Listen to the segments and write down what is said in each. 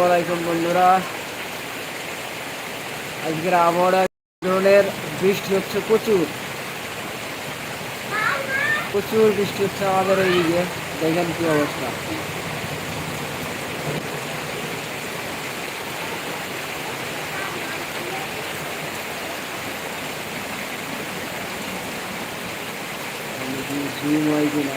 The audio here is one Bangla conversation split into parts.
আসসালামু আলাইকুম বন্ধুরা। আজকের আবহাওয়া ধরনের বৃষ্টি হচ্ছে প্রচুর। প্রচুর বৃষ্টি হচ্ছে আমাদের এই এইদিকে। দেখেন কি অবস্থা। জুম হয় কিনা?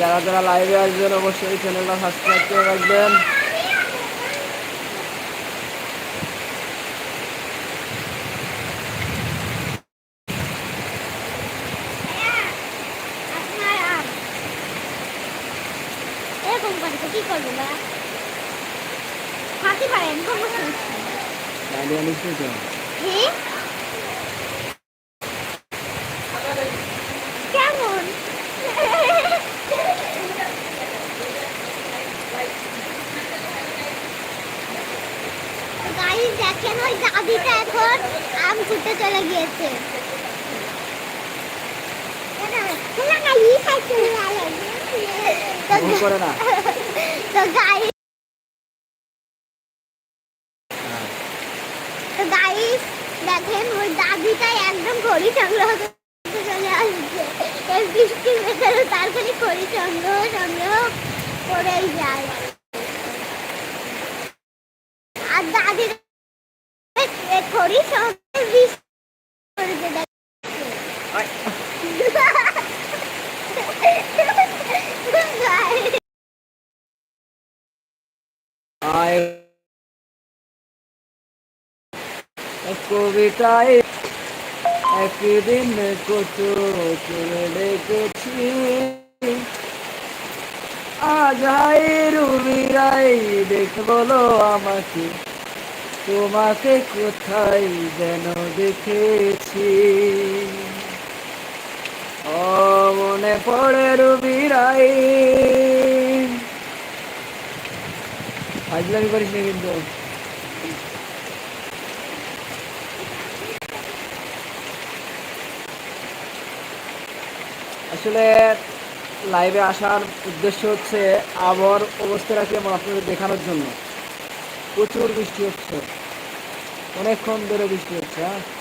যারা যারা লাইভে আসবেন অবশ্যই চ্যানেলটা সাবস্ক্রাইব করে রাখবেন। এরকম করে কি করব বা পারেন সমস্যা হচ্ছে লাইভে আনিস নি তো হ্যাঁ কেমন গাড়ি দেখেন ওই দাদিটা এখন আম ছুটে চলে গিয়েছে। তো গাড়ি। গাইস দেখেন ওই দাদিটাই একদম খড়ি সংগ্রহ করতে চলে আসছে। এই বৃষ্টির ভেতরে তার খালি খড়ি সংগ্রহ সংগ্রহ করেই যায়। আর দাদির এক কবিতায় একদিন কত করে লিখেছি আজ হাই রুবিরাই দেখ বলো আমাকে। তোমাকে কোথায় যেন দেখেছি? ও মনে পড়ে রুবিরাই ফাজলামি করিস না কিন্তু। আসলে লাইভে আসার উদ্দেশ্য হচ্ছে আবহাওয়ার অবস্থাটা কেমন আপনাদের দেখানোর জন্য। প্রচুর বৃষ্টি হচ্ছে। অনেকক্ষণ ধরে বৃষ্টি হচ্ছে হ্যাঁ?